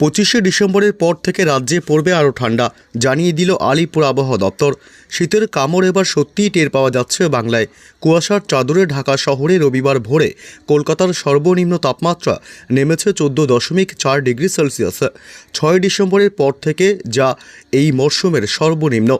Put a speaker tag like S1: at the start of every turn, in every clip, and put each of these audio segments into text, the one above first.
S1: পঁচিশে ডিসেম্বরের পর থেকে রাজ্যে পড়বে আরও ঠান্ডা, জানিয়ে দিল আলিপুর আবহাওয়া দপ্তর। শীতের কামড় এবার সত্যিই টের পাওয়া যাচ্ছে বাংলায়। কুয়াশার চাদরে ঢাকা শহরে রবিবার ভোরে কলকাতার সর্বনিম্ন তাপমাত্রা নেমেছে চোদ্দ দশমিক চার ডিগ্রি সেলসিয়াস। ছয় ডিসেম্বরের পর থেকে যা এই মরশুমের সর্বনিম্ন।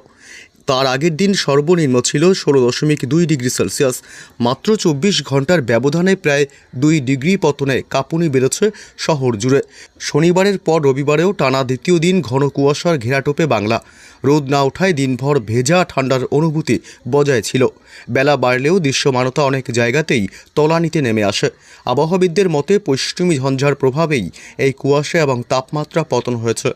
S1: তার আগের দিন সর্বনিম্ন ছিল ষোলো দশমিক দুই ডিগ্রি সেলসিয়াস। মাত্র চব্বিশ ঘণ্টার ব্যবধানে প্রায় দুই ডিগ্রি পতনে কাঁপুনি বেড়েছে শহর জুড়ে। শনিবারের পর রবিবারেও টানা দ্বিতীয় দিন ঘন কুয়াশার ঘেরাটোপে বাংলা। রোদ না ওঠায় দিনভর ভেজা ঠান্ডার অনুভূতি বজায় ছিল। বেলা বাড়লেও দৃশ্যমানতা অনেক জায়গাতেই তলানিতে নেমে আসে। আবহাওয়াবিদদের মতে পশ্চিমী ঝঞ্ঝার প্রভাবেই এই কুয়াশা এবং তাপমাত্রা পতন হয়েছে।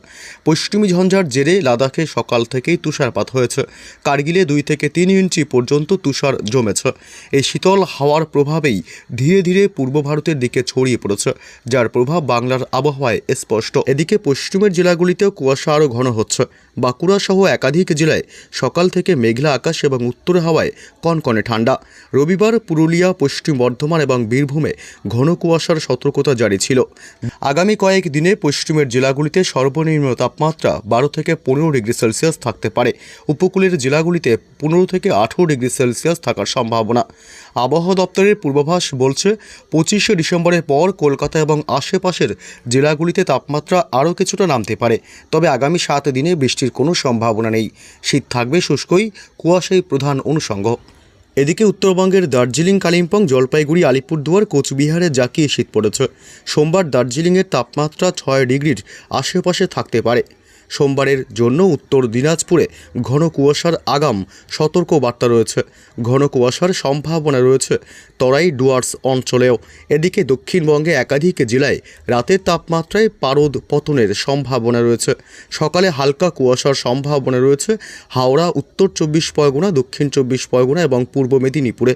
S1: পশ্চিমী ঝঞ্ঝার জেরে লাদাখে সকাল থেকেই তুষারপাত হয়েছে। কার্গিলে দুই থেকে তিন ইঞ্চি পর্যন্ত তুষার জমেছে। এই শীতল হাওয়ার প্রভাবেই ধীরে ধীরে পূর্ব ভারতের দিকে ছড়িয়ে পড়েছে, যার প্রভাব বাংলার আবহাওয়ায় স্পষ্ট। এদিকে পশ্চিমের জেলাগুলিতেও কুয়াশা আরও ঘন হচ্ছে। বাঁকুড়া সহ একাধিক জেলায় সকাল থেকে মেঘলা আকাশ এবং উত্তর হাওয়ায় কনকনে ঠান্ডা। রবিবার পুরুলিয়া, পশ্চিম বর্ধমান এবং বীরভূমে ঘন কুয়াশার সতর্কতা জারি ছিল। আগামী কয়েক দিনে পশ্চিমের জেলাগুলিতে সর্বনিম্ন তাপমাত্রা বারো থেকে পনেরো ডিগ্রি সেলসিয়াস থাকতে পারে। উপকূলের জেলাগুলিতে পনেরো থেকে আঠেরো ডিগ্রি সেলসিয়াস থাকার সম্ভাবনা। আবহাওয়া দপ্তরের পূর্বাভাস বলছে, পঁচিশে ডিসেম্বরের পর কলকাতা এবং আশেপাশের জেলাগুলিতে তাপমাত্রা আরও কিছুটা নামতে পারে। তবে আগামী সাত দিনে বৃষ্টির কোনো সম্ভাবনা নেই। শীত থাকবে শুষ্কই, কুয়াশাই প্রধান অনুষঙ্গ। এদিকে উত্তরবঙ্গের দার্জিলিং, কালিম্পং, জলপাইগুড়ি, আলিপুরদুয়ার, কোচবিহারে জাকিয়ে শীত পড়েছে। সোমবার দার্জিলিংয়ের তাপমাত্রা ছয় ডিগ্রির আশেপাশে থাকতে পারে। সোমবারের জন্য উত্তর দিনাজপুরে ঘন কুয়াশার আগাম সতর্ক বার্তা রয়েছে। ঘন কুয়াশার সম্ভাবনা রয়েছে তরাই ডুয়ার্স অঞ্চলেও। এদিকে দক্ষিণবঙ্গে একাধিক জেলায় রাতের তাপমাত্রায় পারদ পতনের সম্ভাবনা রয়েছে। সকালে হালকা কুয়াশার সম্ভাবনা রয়েছে। হাওড়া, উত্তর চব্বিশ পরগনা, দক্ষিণ চব্বিশ পরগনা এবং পূর্ব মেদিনীপুরে।